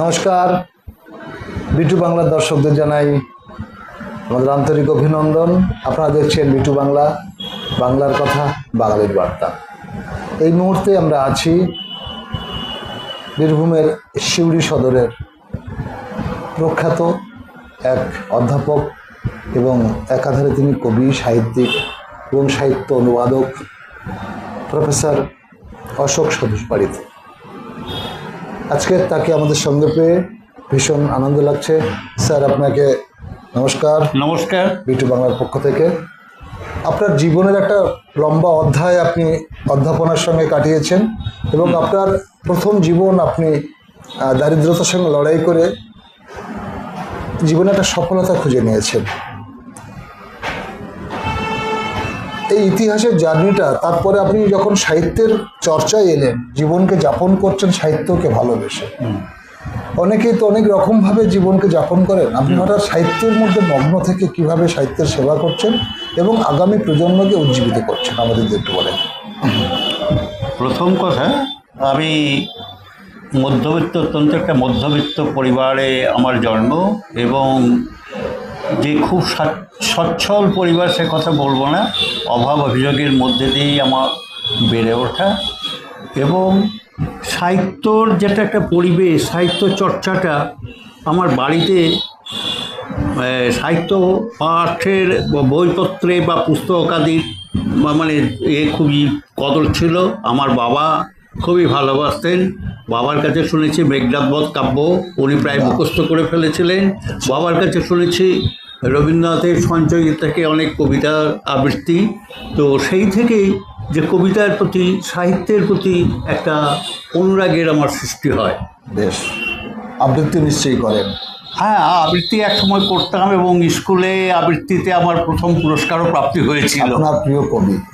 নমস্কার। বিটু বাংলার দর্শকদের জানাই আমাদের আন্তরিক অভিনন্দন। আপনারা দেখছেন বিটু বাংলা, বাংলার কথা, বাঙালির বার্তা। এই মুহূর্তে আমরা আছি বীরভূমের সিউড়ি সদরের প্রখ্যাত এক অধ্যাপক এবং একাধারে তিনি কবি, সাহিত্যিক এবং সাহিত্য অনুবাদক, প্রফেসর অশোক সদুষ বাড়িতে। আজকে তাকে আমাদের সঙ্গে পেয়ে ভীষণ আনন্দ লাগছে। স্যার আপনাকে নমস্কার। নমস্কার। বিটু বাংলার পক্ষ থেকে। আপনার জীবনের একটা লম্বা অধ্যায় আপনি অধ্যাপনার সঙ্গে কাটিয়েছেন এবং আপনার প্রথম জীবন আপনি দারিদ্রতার সঙ্গে লড়াই করে জীবনে একটা সফলতা খুঁজে নিয়েছেন। এই ইতিহাসের জার্নিটা তারপরে আপনি যখন সাহিত্যের চর্চায় এলেন জীবনকে যাপন করছেন সাহিত্যকে ভালোবেসে। অনেকেই তো অনেক রকমভাবে জীবনকে যাপন করেন। আপনি হঠাৎ সাহিত্যের মধ্যে মগ্ন থেকে কীভাবে সাহিত্যের সেবা করছেন এবং আগামী প্রজন্মকে উজ্জীবিত করছেন? আমাদের একটু বলেন। প্রথম কথা আমি মধ্যবিত্ত অত্যন্ত একটা মধ্যবিত্ত পরিবারে আমার জন্ম এবং যে খুব সচ্ছল পরিবার সে কথা বলব না। অভাব অভিযোগের মধ্যে দিয়েই আমার বেড়ে ওঠা এবং সাহিত্যর যেটা একটা পরিবেশ, সাহিত্য চর্চাটা আমার বাড়িতে সাহিত্য পাঠের বইপত্রে বা পুস্তকাদির বা- মানে এ খুবই কদর ছিল। আমার বাবা খুবই ভালোবাসতেন। বাবার কাছে শুনেছি মেঘনাথবধ কাব্য, উনি প্রায় মুখস্থ করে ফেলেছিলেন। বাবার কাছে শুনেছি রবীন্দ্রনাথের সঞ্চয় থেকে অনেক কবিতা আবৃত্তি। তো সেই থেকেই যে কবিতার প্রতি সাহিত্যের প্রতি একটা অনুরাগের আমার সৃষ্টি হয়। বেশ। আবৃত্তি নিশ্চয়ই করেন। হ্যাঁ আবৃত্তি এক সময় করতাম এবং স্কুলে আবৃত্তিতে আমার প্রথম পুরস্কারও প্রাপ্তি হয়েছিল। আপনার প্রিয় কবি?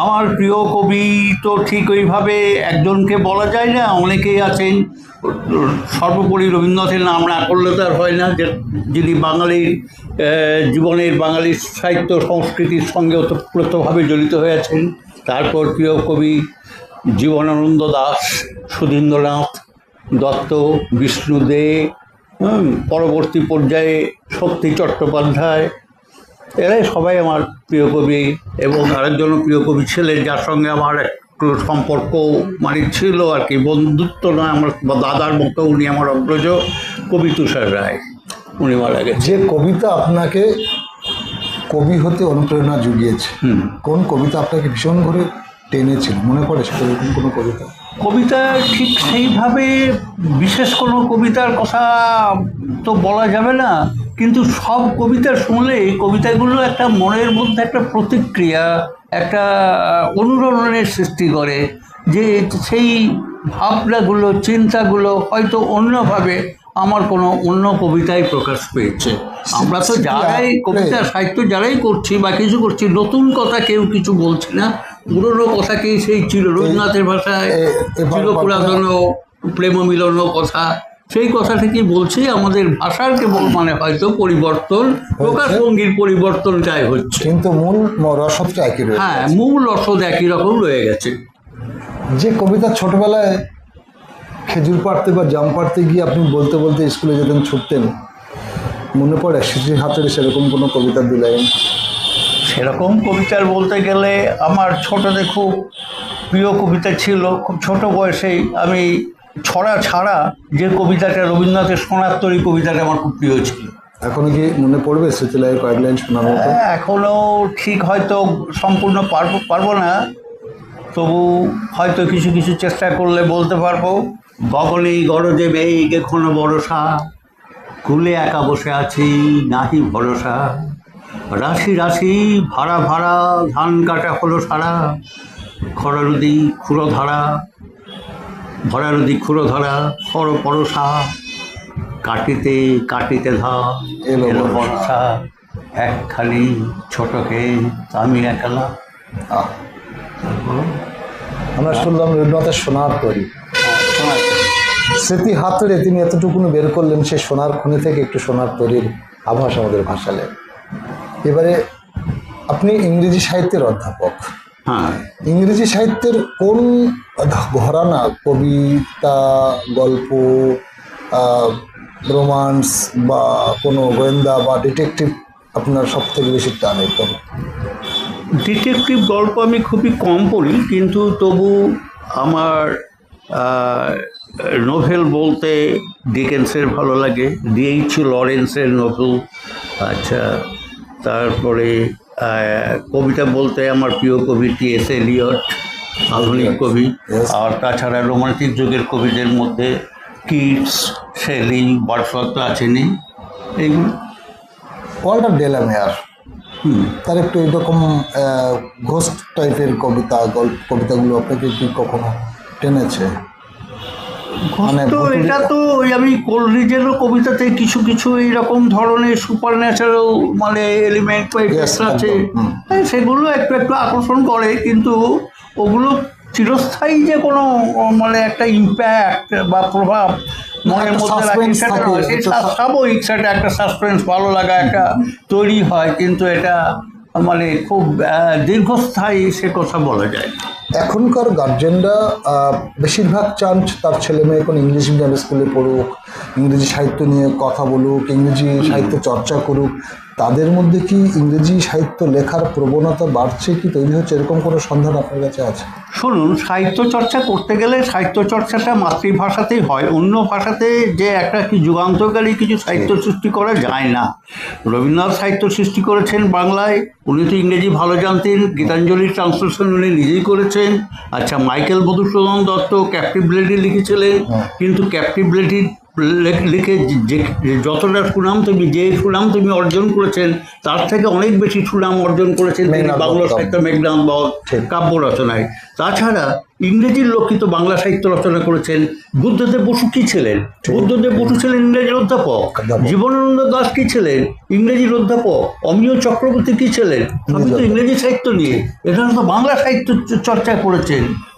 আমার প্রিয় কবি তো ঠিক ওইভাবে একজনকে বলা যায় না, অনেকেই আছেন। সর্বোপরি রবীন্দ্রনাথের নাম না করলে তো আর হয় না, যে যিনি বাঙালির জীবনের বাঙালির সাহিত্য সংস্কৃতির সঙ্গে ওতপ্রোতভাবে জড়িত হয়ে আছেন। তারপর প্রিয় কবি জীবনানন্দ দাস, সুধীন্দ্রনাথ দত্ত, বিষ্ণু দে পরবর্তী পর্যায়ে শক্তি চট্টোপাধ্যায় এরাই সবাই আমার প্রিয় কবি এবং আরেকজন প্রিয় কবি ছিলেন যার সঙ্গে আমার একটু সম্পর্ক মানে ছিল আর কি বন্ধুত্ব নয় আমার বা দাদার মতো উনি আমার অগ্রজ কবি তুষার রায় উনি মারা গেছে যে কবিতা আপনাকে কবি হতে অনুপ্রেরণা জুগিয়েছে কোন কবিতা আপনাকে ভীষণ করে টেনেছিল? মনে পড়ে সেটা এরকম কোনো কবিতা? কবিতা ঠিক সেইভাবে বিশেষ কোনো কবিতার কথা তো বলা যাবে না কিন্তু সব কবিতা শুনলে কবিতাগুলো একটা মনের মধ্যে একটা প্রতিক্রিয়া একটা অনুরণনের সৃষ্টি করে যে সেই ভাবনাগুলো চিন্তাগুলো হয়তো অন্যভাবে আমার কোনো অন্য কবিতায় প্রকাশ পেয়েছে। আমরা তো যারাই কবিতা সাহিত্য যারাই করছি বা কিছু করছি নতুন কথা কেউ কিছু বলছি না। পুরনো কথাকেই সেই চির রবীন্দ্রনাথের ভাষায় চির পুরাতন প্রেম মিলন কথা সেই কথাটাকে বলছি আমাদের ভাষার কেবল মানে হয়তো পরিবর্তন প্রকাশভঙ্গির পরিবর্তনটাই হচ্ছে। কিন্তু মূল রসদটা একই রয়েছে। হ্যাঁ মূল রসদ একই রকম রয়ে গেছে। যে কবিতা ছোটবেলায় খেজুর পাড়তে বা জাম পাড়তে গিয়ে আপনি বলতে বলতে স্কুলে যেতেন ছুটতেন মনে পড়ে স্মৃতির হাতের সেরকম কোনো কবিতা দিলেন? সেরকম কবিতার বলতে গেলে আমার ছোটতে খুব প্রিয় কবিতা ছিল। খুব ছোট বয়সেই আমি ছড়া ছাড়া যে কবিতাটা রবীন্দ্রনাথের সোনাত্তরী কবিতাটা আমার খুব প্রিয় ছিল। এখনও কি মনে পড়বে স্মৃতিলয়ের কয়েক লাইন শোনার মতো? হ্যাঁ, এখনও ঠিক হয়তো সম্পূর্ণ পারব পারব না। তবু হয়তো কিছু কিছু চেষ্টা করলে বলতে পারব গগনে গরজে মেঘ এখনও ভরসা কুলে একা বসে আছি নাহি ভরসা। রাশি রাশি ভাড়া ভাড়া ধান কাটা হলো সারা খরা নদী খুঁড়ো ধারা ভরা নদী খুঁড়ো ধরা খর পরসা কাটিতে কাটিতে ধা এলো বর্ষা। বর্ষা একখানি ছোটকে আমি একলা। আমরা শুনলাম রবীন্দ্রনাথের সোনার তৈরি। স্মৃতি হাত হাতড়ে তিনি এতটুকুনি বের করলেন সেই সোনার খনি থেকে একটু সোনার তৈরির আভাস আমাদের ভাসালেন। এবারে আপনি ইংরেজি সাহিত্যের অধ্যাপক। হ্যাঁ। ইংরেজি সাহিত্যের কোন ঘরানা কবিতা গল্প রোমান্স বা কোনো গোয়েন্দা বা ডিটেকটিভ আপনার সব থেকে বেশি টানে কোন ডিটেকটিভ গল্প আমি খুবই কম পড়ি কিন্তু তবু আমার নোভেল বলতে ডিকেন্সের ভালো লাগে ডিএইচ লরেন্সের নোভেল আচ্ছা তারপরে কবিতা বলতে আমার প্রিয় কবি টি এস এ এলিয়ট আধুনিক কবি। আর তাছাড়া রোমান্টিক যুগের কবিদের মধ্যে কিটস শেলি বার্ডফ্লক তো আছেনই। এইগুলো ওয়াল্টার ডেলামেয়ার হুম। তার একটু এরকম ঘোস্ট টাইপের কবিতা গল্প কবিতাগুলো আপনাকে কি কখনো টেনেছে? তো এটা তো ওই আমি কোলরিজেরও কবিতাতে কিছু কিছু এইরকম ধরনের সুপার ন্যাচারাল মানে এলিমেন্ট বা আছে। হ্যাঁ, সেগুলো একটু একটু আকর্ষণ করে কিন্তু ওগুলো চিরস্থায়ী যে কোনো মানে একটা ইম্প্যাক্ট বা প্রভাব মনের মধ্যে রাখে সেটা স্বাভাবিক সেটা একটা সাসপেন্স ভালো লাগা একটা তৈরি হয় কিন্তু এটা মানে খুব দীর্ঘস্থায়ী সে কথা বলা যায়। এখনকার গার্জেনরা বেশিরভাগ চান তার ছেলে মেয়ে কোনো ইংলিশ মিডিয়াম স্কুলে পড়ুক, ইংরেজি সাহিত্য নিয়ে কথা বলুক, ইংরেজি সাহিত্য চর্চা করুক তাদের মধ্যে কি ইংরেজি সাহিত্য লেখার প্রবণতা বাড়ছে কি? তৈরি হচ্ছে? এরকম কোনো সন্ধান আপনার কাছে আছে? শুনুন সাহিত্য চর্চা করতে গেলে সাহিত্য চর্চাটা মাতৃভাষাতেই হয়। অন্য ভাষাতে যে একটা কি যুগান্তকারী কিছু সাহিত্য সৃষ্টি করা যায় না। রবীন্দ্রনাথ সাহিত্য সৃষ্টি করেছেন বাংলায় উনি তো ইংরেজি ভালো জানতেন গীতাঞ্জলির ট্রান্সলেশন উনি নিজেই করেছেন। আচ্ছা Michael Madhusudan Dutt captive lady লিখেছিলেন কিন্তু ক্যাপ্টিভ ব্লেডি লিখে যে- যতটা সুনাম তুমি যে সুনাম তুমি অর্জন করেছেন তার থেকে অনেক বেশি সুনাম অর্জন করেছেন তিনি বাংলা সাহিত্য মেঘনাথ বধ কাব্য রচনায়। তাছাড়া ইংরেজির লক্ষিত বাংলা সাহিত্য রচনা করেছেন। বুদ্ধদেব বসু কি ছিলেন? বুদ্ধদেব বসু ছিলেন ইংরেজির অধ্যাপক। জীবনানন্দ দাস কি ছিলেন? ইংরেজির অধ্যাপক। অমিয় চক্রবর্তী কি ছিলেন? সবই তো ইংরেজি সাহিত্য নিয়ে এখানে তো বাংলা সাহিত্য চর্চা করেছেন।